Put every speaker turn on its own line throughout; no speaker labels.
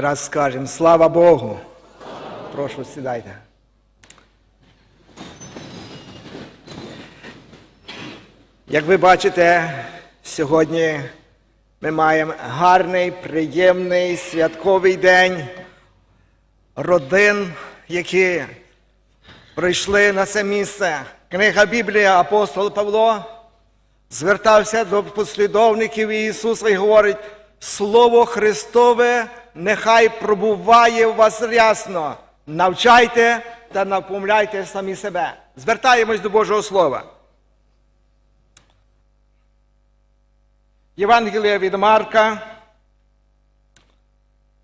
Раз скажемо слава Богу. Прошу, сідайте. Як ви бачите, сьогодні ми маємо гарний, приємний святковий день родин, які прийшли на це місце. Книга Біблії апостол Павло звертався до послідовників Ісуса і говорить, Слово Христове нехай пробуває в вас рясно. Навчайте та напомляйте самі себе. Звертаємось до Божого Слова. Євангелія від Марка,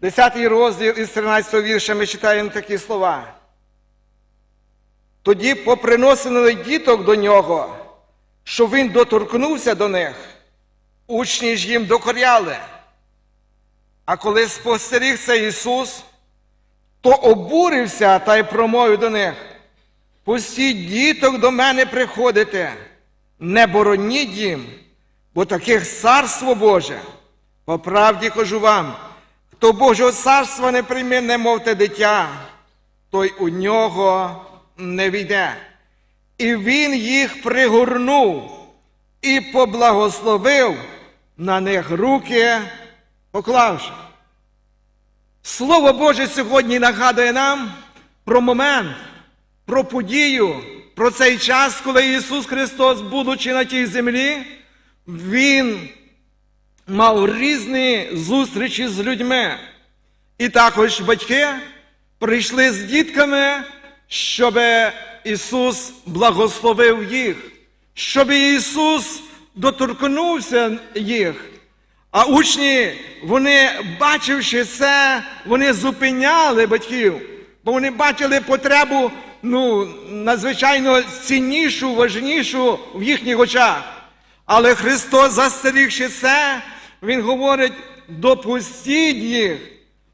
10 розділ із 13 вірша ми читаємо такі слова. Тоді поприносили діток до нього, що він доторкнувся до них, учні ж їм докоряли. А коли спостеріг це Ісус, то обурився та й промовив до них: Пустіть діток до мене приходите, не бороніть їм, бо таких царство Боже. По правді кажу вам, хто Божого царства не прийме, не мовте дитя, той у нього не війде. І він їх пригорнув і поблагословив на них руки, поклавши. Слово Боже сьогодні нагадує нам про момент, про подію, про цей час, коли Ісус Христос, будучи на тій землі, Він мав різні зустрічі з людьми. І також батьки прийшли з дітками, щоб Ісус благословив їх, щоб Ісус доторкнувся їх. А учні, вони, бачивши це, вони зупиняли батьків, бо вони бачили потребу ну, надзвичайно ціннішу, важнішу в їхніх очах. Але Христос, застерігши це, Він говорить: допустіть їх,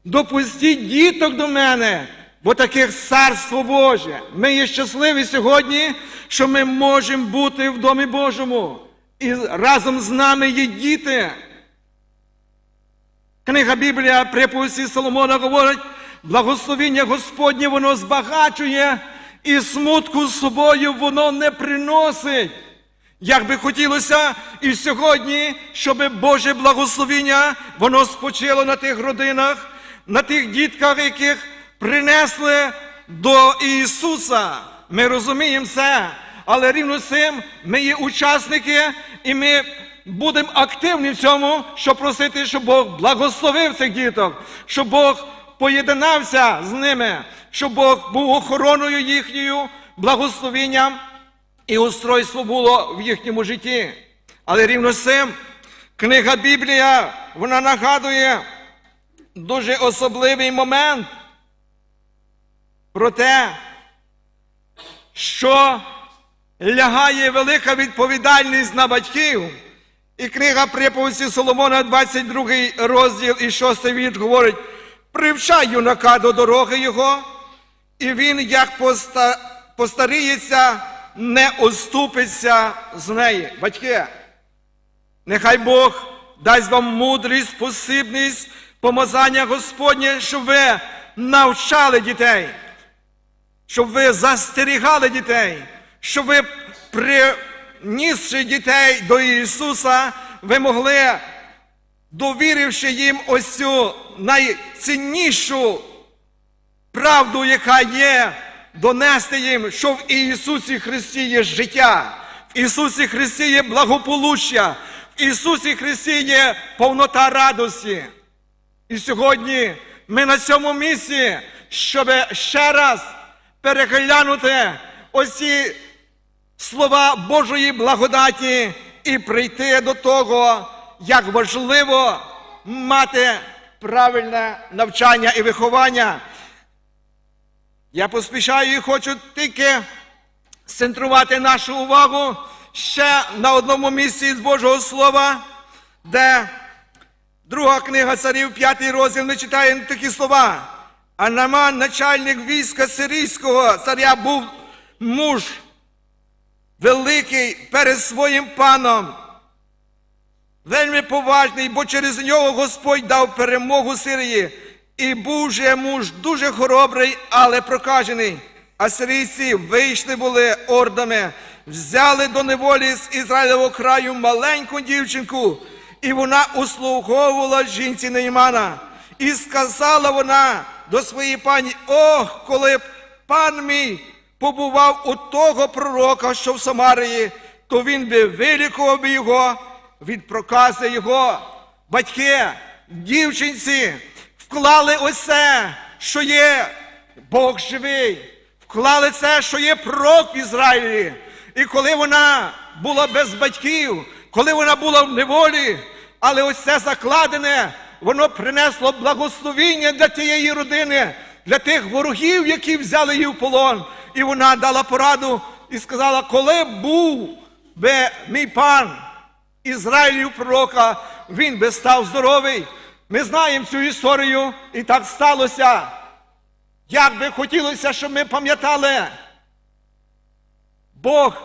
допустіть діток до мене, бо таких царство Боже. Ми є щасливі сьогодні, що ми можемо бути в Домі Божому. І разом з нами є діти. Книга Біблія приповісті Соломона говорить, благословіння Господнє воно збагачує, і смутку з собою воно не приносить. Як би хотілося і сьогодні, щоб Боже благословіння воно спочило на тих родинах, на тих дітках, яких принесли до Ісуса. Ми розуміємо це, але рівно з цим ми є учасники, і ми будемо активні в цьому, щоб просити, щоб Бог благословив цих діток, щоб Бог поєднався з ними, щоб Бог був охороною їхньою, благословенням і устройство було в їхньому житті. Але рівно з цим книга Біблія, вона нагадує дуже особливий момент про те, що лягає велика відповідальність на батьків. І книга приповісті Соломона, 22 розділ і 6 вірш говорить: привчай юнака до дороги його, і він, як поста... постаріється, не оступиться з неї. Батьки, нехай Бог дасть вам мудрість, спосібність, помазання Господнє, щоб ви навчали дітей, щоб ви застерігали дітей, щоб ви принісши дітей до Ісуса, ви могли, довіривши їм ось цю найціннішу правду, яка є, донести їм, що в Ісусі Христі є життя, в Ісусі Христі є благополуччя, в Ісусі Христі є повнота радості. І сьогодні ми на цьому місці, щоб ще раз переглянути ось ці слова Божої благодаті і прийти до того, як важливо мати правильне навчання і виховання. Я поспішаю і хочу тільки центрувати нашу увагу ще на одному місці з Божого Слова, де друга книга царів, п'ятий розділ, ми читаємо такі слова. А Наман, начальник війська сирійського царя, був муж великий перед своїм паном. Вельми поважний, бо через нього Господь дав перемогу Сирії. І був же муж дуже хоробрий, але прокажений. Асирійці вийшли були ордами, взяли до неволі з Ізраїлевого краю маленьку дівчинку, і вона услуговувала жінці Неймана. І сказала вона до своєї пані: Ох, коли б пан мій побував у того пророка, що в Самарії, то він би вилікував його від прокази його. Батьки, дівчинці, вклали усе, що є Бог живий, вклали це, що є пророк в Ізраїлі. І коли вона була без батьків, коли вона була в неволі, але ось це закладене, воно принесло благословіння для тієї родини, для тих ворогів, які взяли її в полон. І вона дала пораду і сказала, коли був би мій пан Ізраїлів пророка, він би став здоровий. Ми знаємо цю історію, і так сталося. Як би хотілося, щоб ми пам'ятали, Бог,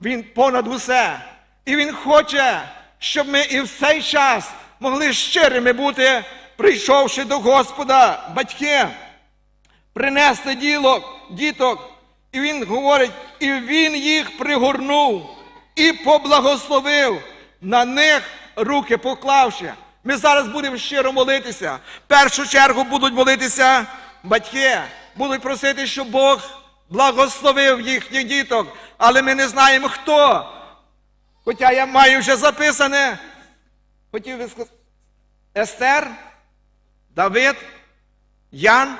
Він понад усе. І Він хоче, щоб ми і в цей час могли щирими бути, прийшовши до Господа, батьки, принести ділок, діток. І він говорить, і він їх пригорнув і поблагословив, на них руки поклавши. Ми зараз будемо щиро молитися. В першу чергу будуть молитися батьки, будуть просити, щоб Бог благословив їхніх діток, але ми не знаємо хто. Хоча я маю вже записане, хотів би сказати, Естер, Давид, Ян,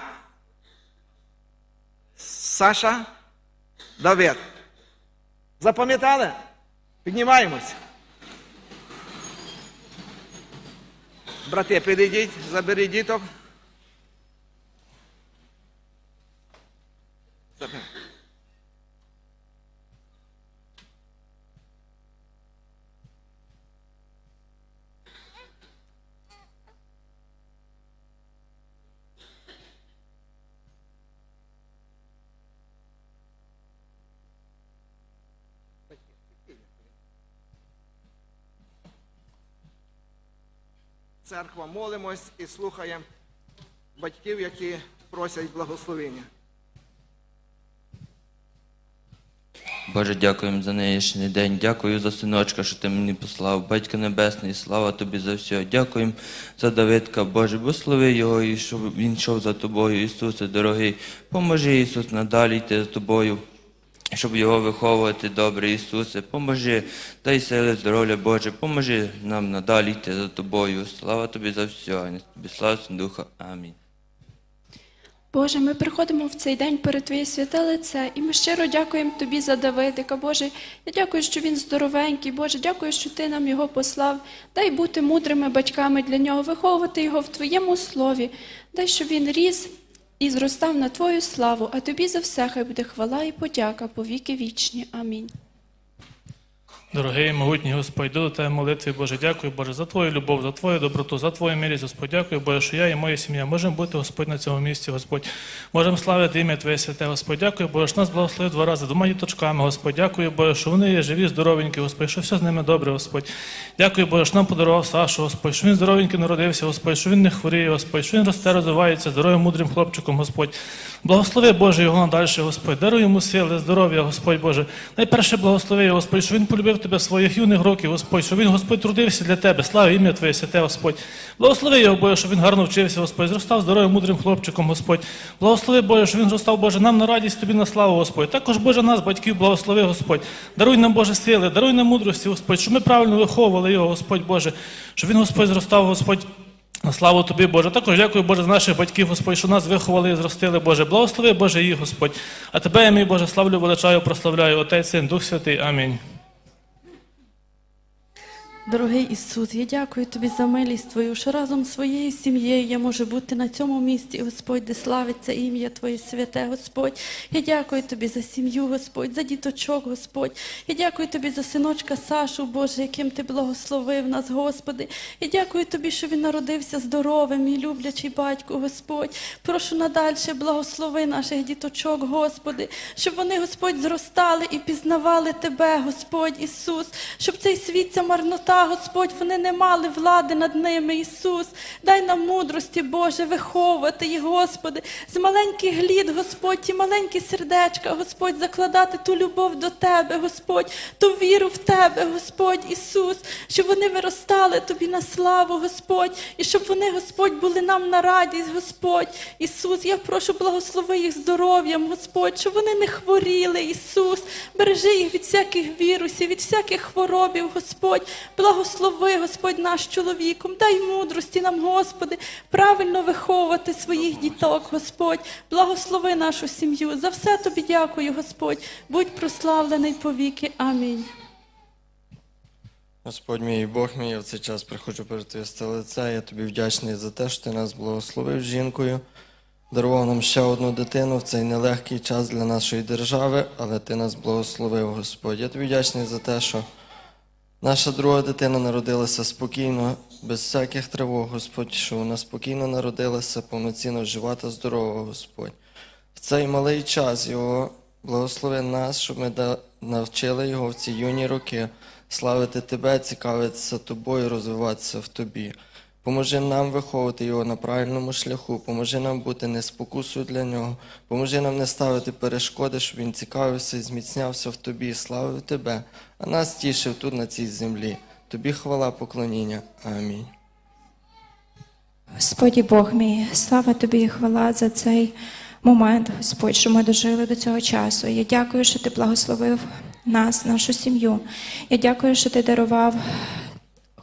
Саша, Давид. Запам'ятали? Піднімаємось. Брати, підійдіть, заберіть діток. Заберіть. Церква молимось і слухаємо батьків, які просять благословення.
Боже, дякуємо за нинішній день. Дякую за синочка, що ти мені послав. Батько Небесний, слава тобі за все. Дякуємо за Давидка, Боже, благослови його, і щоб він йшов за тобою, Ісусе, дорогий. Поможи, Ісус, надалі йти за тобою. Щоб його виховувати, добре, Ісусе, поможи, дай сили, здоров'я Боже, поможи нам надалі йти за тобою. Слава тобі за все, тобі слава Духа. Амінь.
Боже, ми приходимо в цей день перед Твоє святе лице, і ми щиро дякуємо Тобі за Давидика. Боже, я дякую, що він здоровенький. Боже, дякую, що Ти нам його послав. Дай бути мудрими батьками для нього, виховувати його в Твоєму слові. Дай, щоб він ріс і зростав на Твою славу, а Тобі за все хай буде хвала і подяка по віки вічні. Амінь.
Дорогий могутній Господь, до тебе молитви, Боже, дякую, Боже, за Твою любов, за Твою доброту, за Твою милість, Господь, дякую, Боже, що я і моя сім'я можемо бути, Господь, на цьому місці, Господь. Можемо славити ім'я Твоє святе, Господь. Дякую, Боже, що нас благословив два рази двома діточками, Господь. Дякую, Боже, що вони є живі, здоровенькі, Господь, що все з ними добре, Господь. Дякую, Боже, що нам подарував Сашу, Господь, що він здоровенький народився, Господь, що він не хворіє, Господь, що він росте, розвивається, здоровим, мудрим хлопчиком, Господь. Благослови, Боже, його надальше, Господь. Даруй йому сили, здоров'я, Господь Боже. Найперше благослови Господь, що він полюбив тебе своїх юних років, Господь, що він, Господь, трудився для тебе. Слава ім'я Твоє святе, Господь. Благослови його, Боже, щоб він гарно вчився, Господь, зростав здоровим, мудрим хлопчиком, Господь. Благослови, Боже, що він зростав, Боже, нам на радість тобі на славу, Господь. Також, Боже, нас, батьків, благослови, Господь. Даруй нам, Боже, сили, даруй нам мудрості, Господь, щоб ми правильно виховували його, Господь Боже, щоб він, Господь, зростав, Господь. Славу тобі, Боже. Також дякую, Боже, за наших батьків, Господь, що нас виховали і зростили, Боже. Благослови, Боже, їх, Господь. А тебе, я, мій Боже, славлю, величаю, прославляю, Отець, Син, Дух Святий. Амінь.
Дорогий Ісус, я дякую тобі за милість Твою, що разом з своєю сім'єю я можу бути на цьому місці, Господь, де славиться ім'я Твоє святе, Господь. Я дякую тобі за сім'ю, Господь, за діточок, Господь. Я дякую тобі за синочка Сашу, Боже, яким ти благословив нас, Господи. Я дякую тобі, що він народився здоровим і люблячий батько, Господь. Прошу надальше благослови наших діточок, Господи, щоб вони, Господь, зростали і пізнавали Тебе, Господь Ісус, щоб цей світ, ця марнота, Господь, вони не мали влади над ними, Ісус. Дай нам мудрості, Боже, виховувати їх, Господи, з маленьких глід, Господь, ті маленькі сердечка, Господь, закладати ту любов до Тебе, Господь, ту віру в Тебе, Господь Ісус, щоб вони виростали Тобі на славу, Господь, і щоб вони, Господь, були нам на радість, Господь. Ісус, я прошу, благослови їх здоров'ям, Господь, щоб вони не хворіли, Ісус. Бережи їх від всяких вірусів, від всяких хворобів, Господь. Благослови, Господь, наш чоловіком. Дай мудрості нам, Господи, правильно виховувати своїх діток, Господь. Благослови нашу сім'ю. За все тобі дякую, Господь. Будь прославлений повіки. Амінь.
Господь мій Бог мій, я в цей час приходжу перед Твоє лице. Я тобі вдячний за те, що ти нас благословив жінкою, дарував нам ще одну дитину в цей нелегкий час для нашої держави, але ти нас благословив, Господь. Я тобі вдячний за те, що наша друга дитина народилася спокійно, без всяких тривог, Господь, що вона спокійно народилася, повноцінно жива та здорова, Господь. В цей малий час його благослови нас, щоб ми навчили його в ці юні роки славити Тебе, цікавитися тобою, розвиватися в Тобі. Поможи нам виховувати його на правильному шляху, поможи нам бути не спокусою для нього, поможи нам не ставити перешкоди, щоб він цікавився і зміцнявся в тобі, славив тебе, а нас тішив тут на цій землі. Тобі хвала, поклоніння. Амінь.
Господі Бог мій, слава тобі і хвала за цей момент, Господь, що ми дожили до цього часу. Я дякую, що ти благословив нас, нашу сім'ю. Я дякую, що ти дарував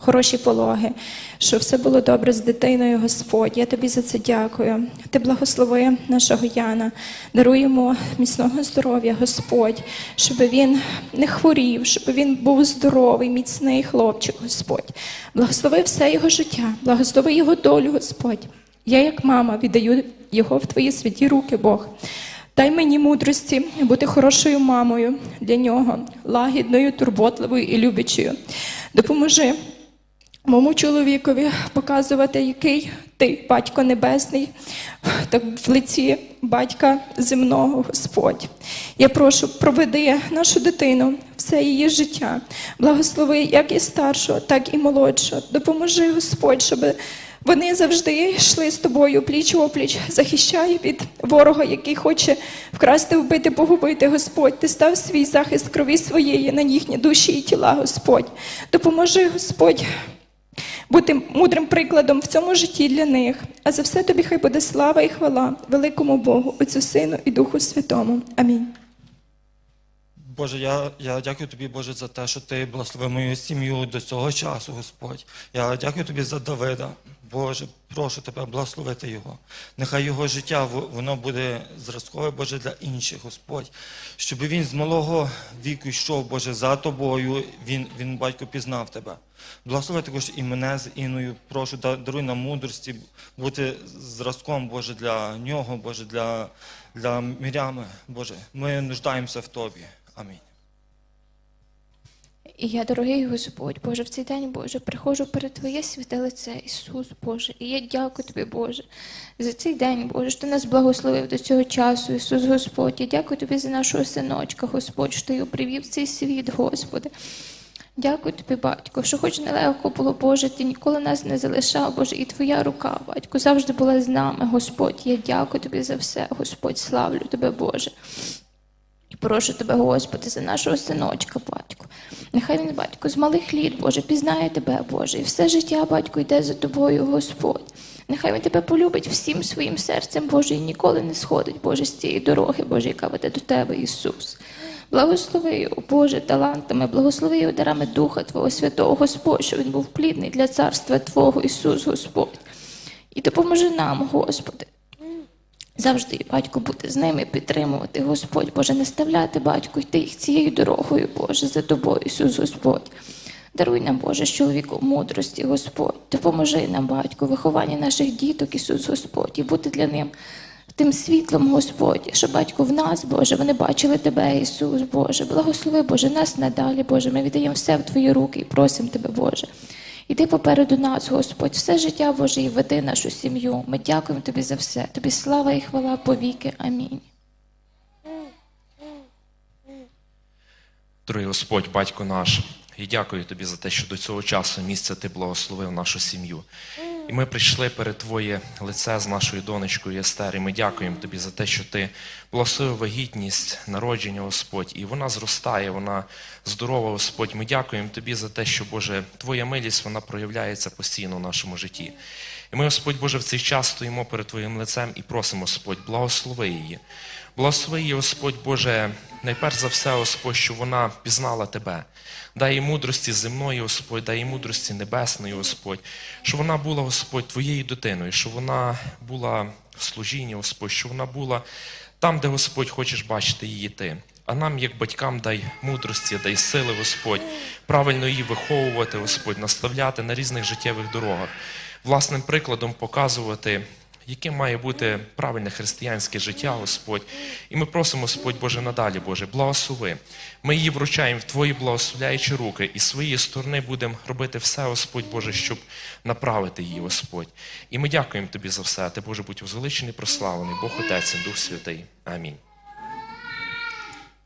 хороші пологи, що все було добре з дитиною, Господь. Я тобі за це дякую. Ти благослови нашого Яна, даруй йому міцного здоров'я, Господь, щоб він не хворів, щоб він був здоровий, міцний хлопчик, Господь. Благослови все його життя, благослови його долю, Господь. Я, як мама, віддаю його в твої святі руки, Бог. Дай мені мудрості бути хорошою мамою для нього, лагідною, турботливою і любячою. Допоможи моєму чоловікові показувати, який ти, батько небесний, так в лиці батька земного, Господь. Я прошу, проведи нашу дитину все її життя. Благослови як і старшого, так і молодшого. Допоможи, Господь, щоб вони завжди йшли з тобою пліч опліч, захищає від ворога, який хоче вкрасти, вбити, погубити, Господь. Ти став свій захист крові своєї на їхні душі і тіла, Господь. Допоможи, Господь, бути мудрим прикладом в цьому житті для них. А за все тобі хай буде слава і хвала великому Богу, Отцю Сину і Духу Святому. Амінь.
Боже, я, я дякую тобі, Боже, за те, що ти благословив мою сім'ю до цього часу, Господь. Я дякую тобі за Давида. Боже, прошу тебе благословити його. Нехай його життя воно буде зразкове, Боже, для інших, Господь. Щоб він з малого віку йшов, Боже, за тобою. Він, він батько, пізнав тебе. Благослови також і мене з Іною. Прошу, даруй нам мудрості, бути зразком, Боже, для нього, Боже, для, для Мірями. Боже, ми нуждаємося в Тобі. Амінь.
І я, дорогий Господь, Боже, в цей день, Боже, приходжу перед Твоє святе лице, Ісус, Боже. І я дякую Тобі, Боже, за цей день, Боже, що Ти нас благословив до цього часу, Ісус Господь. Я дякую Тобі за нашого синочка, Господь, що Ти його привів в цей світ, Господи. Дякую тобі, батько, що хоч нелегко було, Боже, ти ніколи нас не залишав, Боже, і твоя рука, батько, завжди була з нами, Господь. Я дякую тобі за все, Господь, славлю тебе, Боже. Прошу тебе, Господи, за нашого синочка, батько. Нехай він, батько, з малих літ, Боже, пізнає тебе, Боже, і все життя, батько, йде за тобою, Господь. Нехай він тебе полюбить всім своїм серцем, Боже, і ніколи не сходить, Боже, з цієї дороги, Боже, яка веде до тебе, Ісус. Благослови його, Боже, талантами, благослови його дарами Духа Твого Святого, Господь, щоб він був плідний для царства Твого, Ісус, Господь. І допоможи нам, Господи, завжди, батько, бути з ними, підтримувати, Господь, Боже, не ставляти, батько, йти їх цією дорогою, Боже, за тобою, Ісус, Господь. Даруй нам, Боже, з чоловіком мудрості, Господь. Допоможи нам, батько, виховання наших діток, Ісус, Господь, і бути для ним тим світлом, Господь, що батько в нас, Боже, вони бачили Тебе, Ісус, Боже. Благослови, Боже, нас надалі, Боже. Ми віддаємо все в Твої руки і просимо Тебе, Боже. Іди попереду нас, Господь, все життя Боже, і веди нашу сім'ю. Ми дякуємо Тобі за все. Тобі слава і хвала повіки. Амінь.
Дорогий Господь, батько наш, І дякую тобі за те, що до цього часу місця ти благословив нашу сім'ю. І ми прийшли перед Твоє лице з нашою донечкою Естер, і ми дякуємо тобі за те, що ти благословив вагітність, народження, Господь, і вона зростає, вона здорова, Господь. Ми дякуємо тобі за те, що Боже, Твоя милість вона проявляється постійно в нашому житті. І ми, Господь Боже, в цей час стоїмо перед Твоїм лицем і просимо, Господь, благослови її. Благослови Господь Боже, найперш за все, Господь, що вона пізнала Тебе. Дай їй мудрості земної, Господь, дай їй мудрості небесної, Господь, що вона була, Господь, Твоєю дитиною, що вона була в служінні, Господь, що вона була там, де, Господь, хочеш бачити її Ти. А нам, як батькам, дай мудрості, дай сили, Господь, правильно її виховувати, Господь, наставляти на різних життєвих дорогах, власним прикладом показувати, яким має бути правильне християнське життя, Господь. І ми просимо, Господь Боже, надалі, Боже, благослови. Ми її вручаємо в Твої благословляючі руки, і з своєї сторони будемо робити все, Господь Боже, щоб направити її, Господь. І ми дякуємо Тобі за все. Ти, Боже, будь возвеличений, прославлений, Бог Отець Дух Святий. Амінь.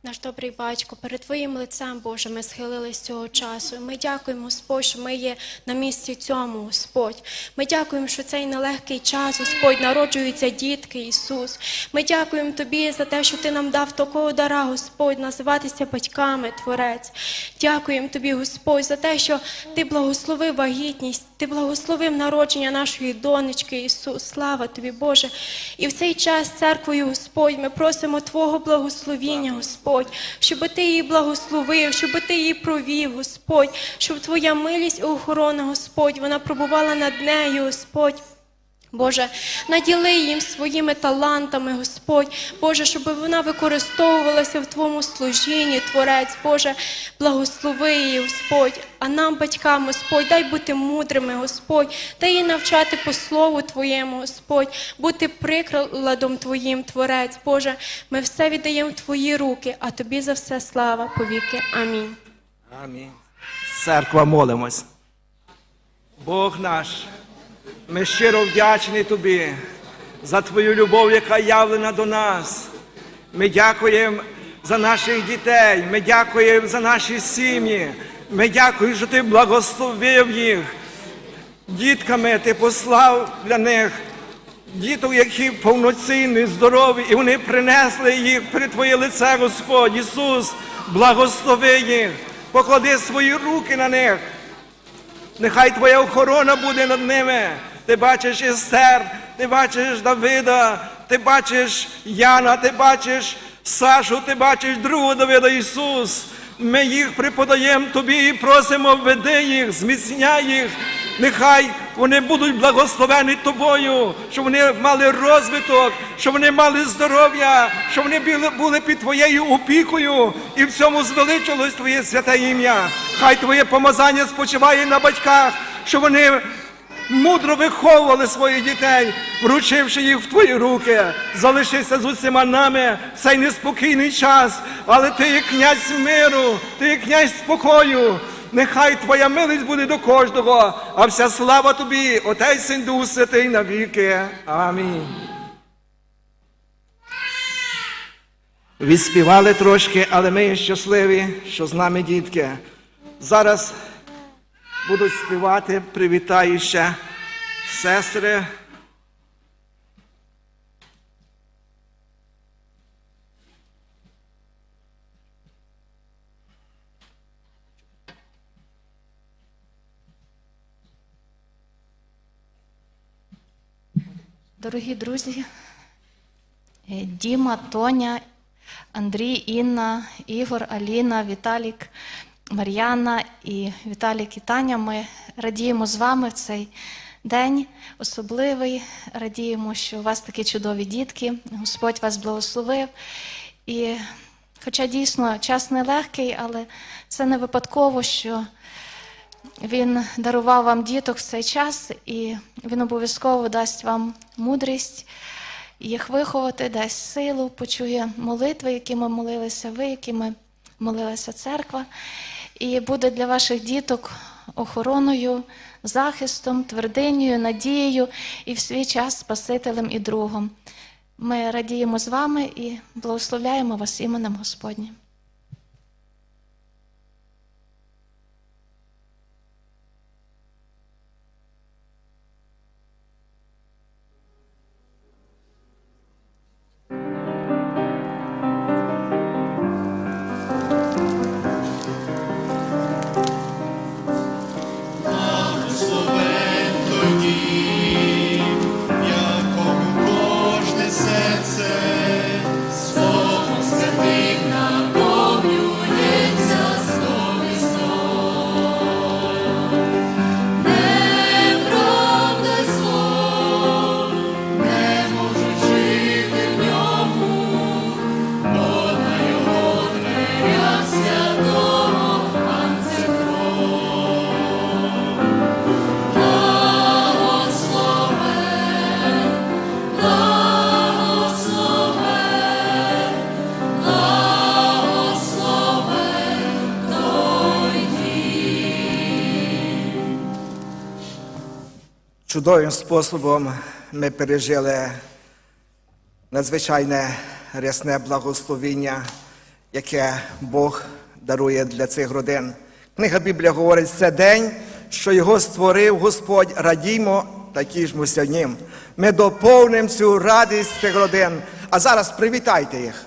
Наш добрий батько, перед Твоїм лицем, Боже, ми схилились цього часу. І Ми дякуємо, Господь, що ми є на місці цьому, Господь. Ми дякуємо, що цей нелегкий час, Господь, народжуються дітки, Ісус. Ми дякуємо Тобі за те, що Ти нам дав такого дара, Господь, називатися батьками, Творець. Дякуємо Тобі, Господь, за те, що Ти благословив вагітність, Ти благословив народження нашої донечки, Ісус. Слава Тобі, Боже. І в цей час церквою, Господь, ми просимо Твого благословіння, Господь, щоб Ти її благословив, щоб Ти її провів, Господь, щоб Твоя милість і охорона, Господь, вона пробувала над нею, Господь. Боже, наділи їм своїми талантами, Господь, Боже, щоб вона використовувалася в Твоєму служінні, Творець, Боже, благослови її, Господь. А нам, батькам, Господь, дай бути мудрими, Господь, дай їй навчати по слову Твоєму, Господь, бути прикладом Твоїм, Творець, Боже, ми все віддаємо в Твої руки, а Тобі за все слава повіки. Амінь.
Амінь. Церква молимось. Бог наш, ми щиро вдячні Тобі за Твою любов, яка явлена до нас. Ми дякуємо за наших дітей, ми дякуємо за наші сім'ї. Ми дякуємо, що Ти благословив їх. Дітками Ти послав для них діток, які повноцінні, здорові, і вони принесли їх перед Твоє лице, Господь Ісус, благослови їх, поклади свої руки на них. Нехай Твоя охорона буде над ними. Ти бачиш Естер, ти бачиш Давида, ти бачиш Яна, ти бачиш Сашу, ти бачиш другого Давида Ісус. Ми їх преподаємо тобі і просимо, веди їх, зміцняй їх. Нехай вони будуть благословені тобою, щоб вони мали розвиток, щоб вони мали здоров'я, щоб вони були- під твоєю опікою і в цьому звеличилось Твоє святе ім'я. Хай Твоє помазання спочиває на батьках, щоб вони мудро виховували своїх дітей, вручивши їх в твої руки. Залишися з усіма нами цей неспокійний час, але ти є князь миру, ти є князь спокою. Нехай твоя милість буде до кожного, а вся слава тобі, Отець Син Дух Святий навіки. Амінь. Відспівали трошки, але ми є щасливі, що з нами дітки. Зараз будуть співати, привітаю ще сестри.
Дорогі друзі, е, Діма, Тоня, Андрій, Інна, Ігор, Аліна, Віталік, Мар'яна і Віталік і. Ми радіємо з вами в цей день особливий. Радіємо, що у вас такі чудові дітки. Господь вас благословив. І хоча дійсно час нелегкий, але це не випадково, що він дарував вам діток в цей час, і він обов'язково дасть вам мудрість їх виховати, дасть силу, почує молитви, які ми молилися ви, якими молилася церква, і буде для ваших діток охороною, захистом, твердинею, надією і в свій час Спасителем і другом. Ми радіємо з вами і благословляємо вас іменем Господнім.
Чудовим способом ми пережили надзвичайне рясне благословіння, яке Бог дарує для цих родин. Книга Біблія говорить, це день, що його створив Господь, радіймо та тішмося в нім. Ми доповнимо цю радість цих родин. А зараз привітайте їх.